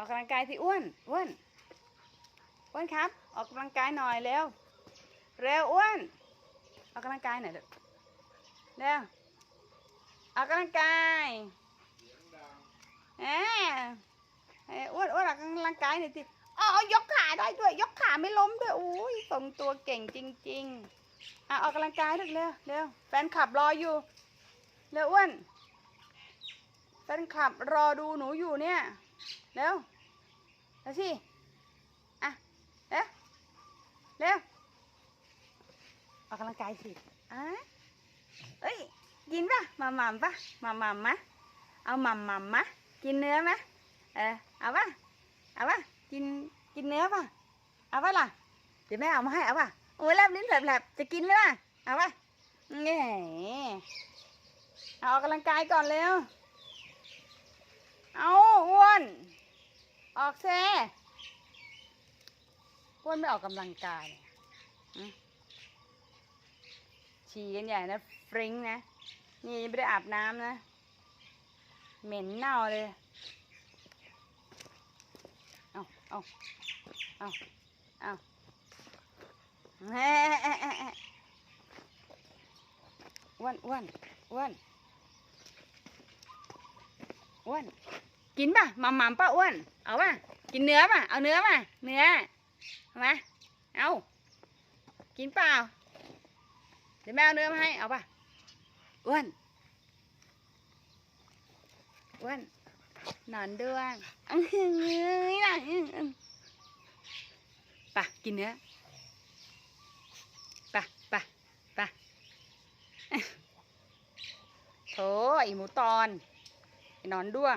ออกกำลังกายที่อ้วนอ้วนอ้วนครับ ออกกำลังกายหน่อยเร็วเร็วอ้วนออกกำลังกายหน่อยเร็วเร็วออกกำลังกายเอ้อ้วนอ้วนออกกำลังกายหน่อยสิอ๋อยกขาได้ด้วย ยกขาไม่ล้มด้วยโอ้ยทรงตัวเก่งจริง ๆอะออกกำลังกายเร็วเร็วเร็วแฟนคลับรออยู่เร็วอ้วนแฟนคลับรอดูหนูอยู่เนี่ย เร็วเร็วสิอะเร็วเร็วออกกำลังกายสิอะเอ้ยกินปะมาหม่ำปะมาหม่ำมะเอาหม่ำหม่ำมะกินเนื้อไหมเออเอาปะเอาปะกินกินเนื้อปะเอาปะล่ะเดี๋ยวแม่เอามาให้เอาปะโอ้ยแลบลิ้นแผลบๆจะกินไหมล่ะเอาปะแง่เอาออกกำลังกายก่อนเร็ว เอาอ้วน ออกเซอ้วนไม่ออกกำลังกายฉี่กันใหญ่นะฟริ้งนะ นี่ยังไม่ได้อาบน้ำนะ เหม็นเน่าเลย เอาเอาเอาเอาแฮ่อ้วนอ้วนอ้วน อ้วนกินป่ะหมัมมัมป่ะอ้วนเอาป่ะกินเนื้อป่ะเอาเนื้อป่ะเนื้อเอามาเอากินเปล่าเดี๋ยวแม่เอาเนื้อมาให้เอาป่ะอ้วนอ้วนนอนด้วงอื้อหือน่ะป่ะกินเนื้อป่ะป่ะป่ะโถไอหมูตอน นอนด้วง